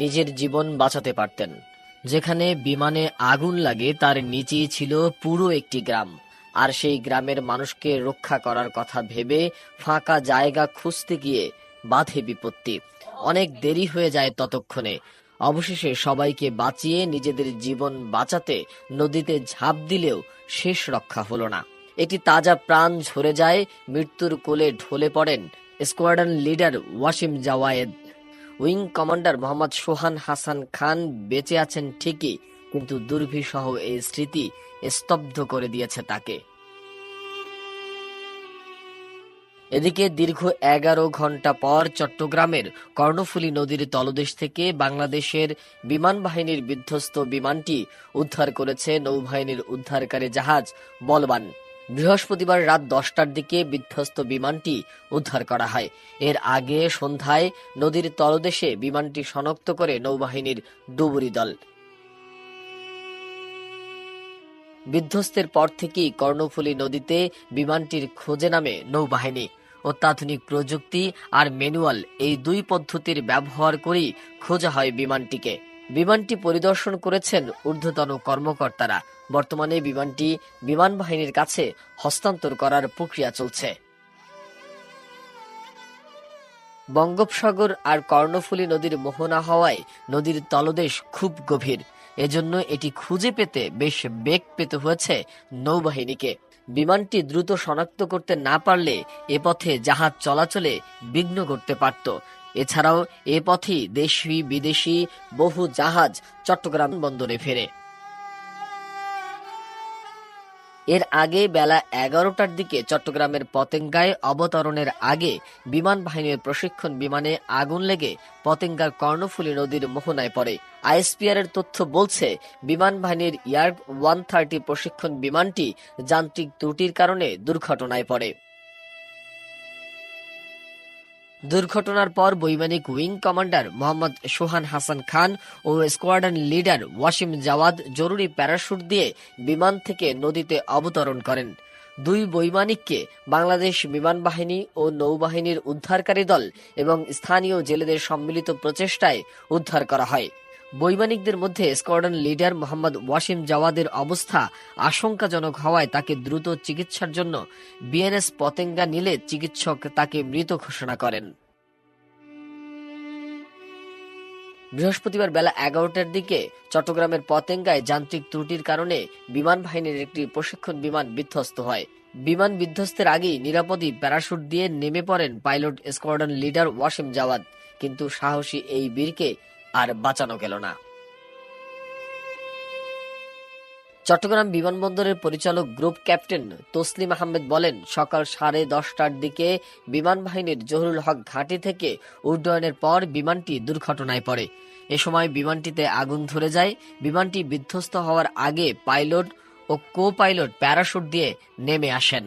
নিজের জীবন বাঁচাতে পারতেন, যেখানে বিমানে আগুন লাগে তার নিচেই ছিল পুরো একটি গ্রাম। আর সেই গ্রামের মানুষকে রক্ষা করার কথা ভেবে ফাঁকা জায়গা খুঁজতে গিয়ে বাধে বিপত্তি। অনেক দেরি হয়ে যায় ততক্ষণে। অবশেষে সবাইকে বাঁচিয়ে নিজেদের জীবন বাঁচাতে নদীতে ঝাঁপ দিলেও শেষ রক্ষা হলো না। একটি তাজা প্রাণ ঝরে যায়, মৃত্যুর কোলে ঢলে পড়েন squadron leader Wasim Jawaid. Wing commander Mohammad Sohan Hasan Khan বেঁচে আছেন ঠিকই, কিন্তু দুর্বিসহ এই স্মৃতি স্তব্ধ করে দিয়েছে তাকে। এদিকে দীর্ঘ এগারো ঘণ্টা পর চট্টগ্রামের কর্ণফুলী নদীর তলদেশ থেকে বাংলাদেশের বিমান বাহিনীর বিধ্বস্ত বিমানটি উদ্ধার করেছে নৌবাহিনীর উদ্ধারকারী জাহাজ বলবান। বৃহস্পতিবার রাত দশটার দিকে বিধ্বস্ত বিমানটি উদ্ধার করা হয়। এর আগে সন্ধ্যায় নদীর তলদেশে বিমানটি শনাক্ত করে নৌবাহিনীর ডুবুরি দল। বিধ্বস্তের পর থেকেই কর্ণফুলী নদীতে বিমানটির খোঁজে নামে নৌবাহিনী। অত্যাধুনিক প্রযুক্তি আর ম্যানুয়াল এই দুই পদ্ধতির ব্যবহার করেই খোঁজা হয় বিমানটিকে। বিমানটি পরিদর্শন করেছেন ঊর্ধ্বতন কর্মকর্তারা। বর্তমানে বিমানটি বিমান বাহিনীর কাছে হস্তান্তর করার প্রক্রিয়া চলছে। বঙ্গোপসাগর আর কর্ণফুলী নদীর মোহনা হওয়ায় নদীর তলদেশ খুব গভীর। এজন্য এটি খুঁজে পেতে বেশ বেগ পেতে হয়েছে নৌবাহিনীকে। বিমানটি দ্রুত শনাক্ত করতে না পারলে এ পথে জাহাজ চলাচলে বিঘ্ন করতে পারত। এছাড়াও এ পথে দেশি, বিদেশি, বহু জাহাজ চট্টগ্রাম বন্দরে ফেরে। এর আগে বেলা এগারোটার দিকে চট্টগ্রামের পতেঙ্গায় অবতরণের আগে বিমান বাহিনীর প্রশিক্ষণ বিমানে আগুন লেগে পতেঙ্গার কর্ণফুলী নদীর মোহনায় পড়ে। আইএসপিআর এর তথ্য বলছে, বিমান বাহিনীর ইয়ার্ক ওয়ান থার্টি প্রশিক্ষণ বিমানটি যান্ত্রিক ত্রুটির কারণে দুর্ঘটনায় পড়ে। দুর্ঘটনার পর বৈমানিক উইং কমান্ডার মোহাম্মদ সোহান হাসান খান ও স্কোয়াড্রন লিডার ওয়াসিম জাওয়াদ জরুরি প্যারাশুট দিয়ে বিমান থেকে নদীতে অবতরণ করেন। দুই বৈমানিককে বাংলাদেশ বিমান বাহিনী ও নৌবাহিনীর উদ্ধারকারী দল এবং স্থানীয় জেলেদের সম্মিলিত প্রচেষ্টায় উদ্ধার করা হয়। বৈমানিকদের মধ্যে স্কোয়াড্রন লিডার মোহাম্মদ ওয়াসিম জাওয়াদের অবস্থা আশঙ্কাজনক হওয়ায় তাকে দ্রুত চিকিৎসার জন্য বিএনএস পতেঙ্গা নিলে চিকিৎসক তাকে মৃত ঘোষণা করেন। বৃহস্পতিবার বেলা এগারোটার দিকে চট্টগ্রামের পতেঙ্গায় যান্ত্রিক ত্রুটির কারণে বিমান বাহিনীর একটি প্রশিক্ষণ বিমান বিধ্বস্ত হয়। বিমান বিধ্বস্তের আগেই নিরাপদে প্যারাশুট দিয়ে নেমে পড়েন pilot squadron leader Wasim Jawad. কিন্তু সাহসী এই বীরকে আর বাঁচানো গেল না। চট্টগ্রাম বিমানবন্দরের পরিচালক গ্রুপ ক্যাপ্টেন তসলিম আহমেদ বলেন, সকাল সাড়ে দশটার দিকে বিমান বাহিনীর জহুরুল হক ঘাঁটি থেকে উড্ডয়নের পর বিমানটি দুর্ঘটনায় পড়ে। এ সময় বিমানটিতে আগুন ধরে যায়। বিমানটি বিধ্বস্ত হওয়ার আগে পাইলট ও কো পাইলট প্যারাশুট দিয়ে নেমে আসেন।